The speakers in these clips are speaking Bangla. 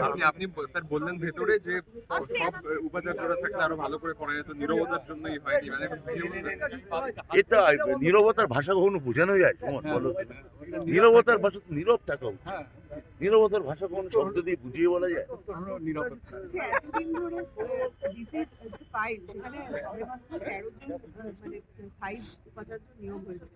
আপনি আপনি স্যার বললেন ভেতরে যে সব উপাচার্যরা থাকলে আরও ভালো করে করা যেত নিরবতার জন্যই হয়নি মানে এটা নীরবতার ভাষা কখনো বোঝানো যায় তোমার বলো। নীরবতার ভাষা তো নীরব থাকা উচিত। নীরবতার ভাষা কোনো শব্দ দিয়ে বুঝিয়ে বলা যায় এতদিন ধরে ডিসির যে ফাইল সেখানে সবেমাত্র তেরো জন মানে স্থায়ী উপাচার্য নিয়োগ হয়েছে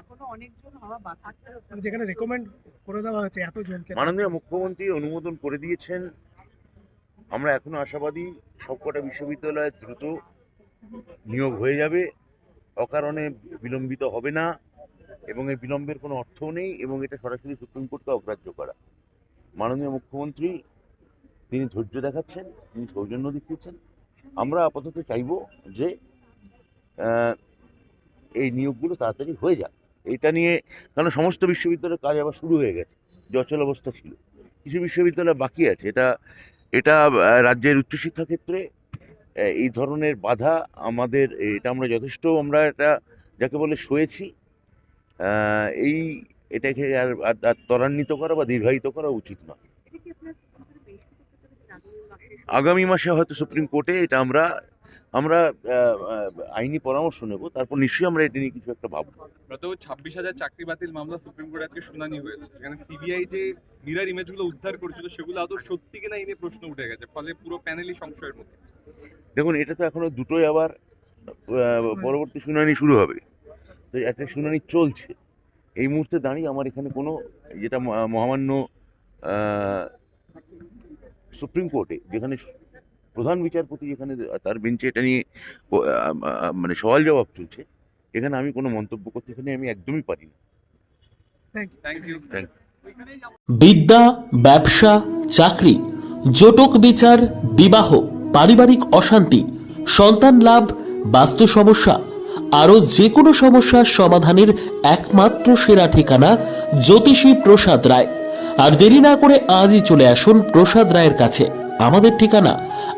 এখনও অনেকজন হওয়া বাকি। মানে যেখানে রেকমেন্ড করে দেওয়া হয়েছে এত জনকে মাননীয় মুখ্যমন্ত্রী অনুমোদন করে দিয়েছেন। আমরা এখনও আশাবাদী সবকটা বিশ্ববিদ্যালয়ে দ্রুত নিয়োগ হয়ে যাবে। অকারণে বিলম্বিত হবে না এবং এই বিলম্বের কোনো অর্থও নেই এবং এটা সরাসরি সুপ্রিম কোর্টকে অগ্রাহ্য করা। মাননীয় মুখ্যমন্ত্রী তিনি ধৈর্য দেখাচ্ছেন তিনি সৌজন্য দেখিয়েছেন। আমরা আপাতত চাইব যে এই নিয়োগগুলো তাড়াতাড়ি হয়ে যাক। এটা নিয়ে কারণ সমস্ত বিশ্ববিদ্যালয়ের কাজ আবার শুরু হয়ে গেছে যে অচল অবস্থা ছিল। কিছু বিশ্ববিদ্যালয় বাকি আছে এটা এটা রাজ্যের উচ্চশিক্ষা ক্ষেত্রে এই ধরনের বাধা আমাদের এটা আমরা যথেষ্ট আমরা এটা যাকে বলে শুয়েছি এই এটাকে আর আর- ত্বরান্বিত করা বা দীর্ঘায়িত করা উচিত নয়। আগামী মাসে হয়তো সুপ্রিম কোর্টে এটা আমরা আমরা আইনি পরামর্শ নেব তারপর নিশ্চয়ই আমরা এটা নিয়ে কিছু একটা ভাববো। গত ছাব্বিশ হাজার চাকরি বাতিল মামলা সুপ্রিম কোর্টে আজকে শুনানি হয়েছে সেখানে সিবিআই যে মিরার ইমেজগুলো উদ্ধার করেছিল সেগুলো আদৌ সত্যি কিনা এই নিয়ে প্রশ্ন উঠে গেছে ফলে পুরো প্যানেলই সংশয়ের মধ্যে দেখুন এটা তো এখনও দুটোই আবার পরবর্তী শুনানি শুরু হবে। তো একটা শুনানি চলছে। এই মুহূর্তে দাঁড়িয়ে আমার এখানে কোনো যেটা মহামান্য সুপ্রিম কোর্টে যেখানে প্রধান বিচারপতি যেখানে তার বেঞ্চে এটা নিয়ে মানে সওয়াল জবাব চলছে। এখানে আমি কোনো মন্তব্য করতে এখানে আমি একদমই পারি না। বিদ্যা ব্যবসা চাকরি জটক বিচার বিবাহ পারিবারিক অশান্তি সন্তান লাভ বাস্তু সমস্যা আরও যে কোনো সমস্যার সমাধানের একমাত্র সেরা ঠিকানা জ্যোতিষী প্রসাদ রায়। আর দেরি না করে আজই চলে আসুন প্রসাদ রায়ের কাছে। আমাদের ঠিকানা